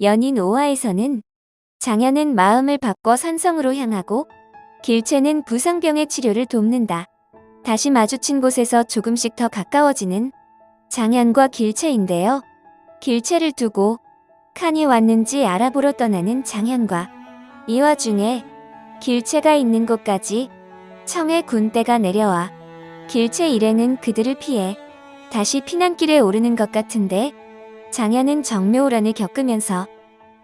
연인 5화에서는 장현은 마음을 바꿔 산성으로 향하고 길채는 부상병의 치료를 돕는다. 다시 마주친 곳에서 조금씩 더 가까워지는 장현과 길채인데요. 길채를 두고 칸이 왔는지 알아보러 떠나는 장현과 이 와중에 길채가 있는 곳까지 청의 군대가 내려와 길채 일행은 그들을 피해 다시 피난길에 오르는 것 같은데 장현은 정묘오란을 겪으면서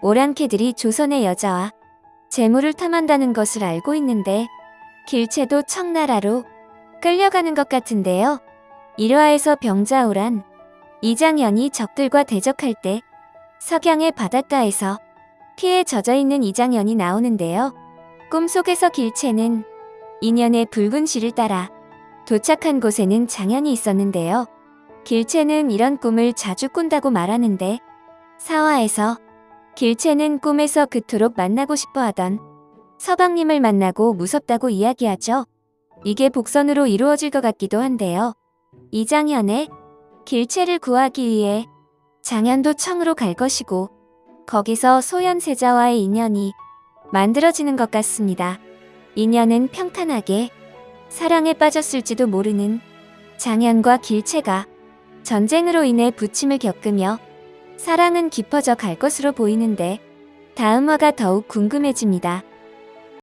오랑캐들이 조선의 여자와 재물을 탐한다는 것을 알고 있는데 길채도 청나라로 끌려가는 것 같은데요. 1화에서 병자오란 이장현이 적들과 대적할 때 석양의 바닷가에서 피에 젖어 있는 이장현이 나오는데요. 꿈속에서 길채는 인연의 붉은 실을 따라 도착한 곳에는 장현이 있었는데요. 길채는 이런 꿈을 자주 꾼다고 말하는데 사화에서 길채는 꿈에서 그토록 만나고 싶어 하던 서방님을 만나고 무섭다고 이야기하죠. 이게 복선으로 이루어질 것 같기도 한데요. 이장현의 길채를 구하기 위해 장현도 청으로 갈 것이고 거기서 소현세자와의 인연이 만들어지는 것 같습니다. 인연은 평탄하게 사랑에 빠졌을지도 모르는 장현과 길채가 전쟁으로 인해 부침을 겪으며 사랑은 깊어져 갈 것으로 보이는데 다음 화가 더욱 궁금해집니다.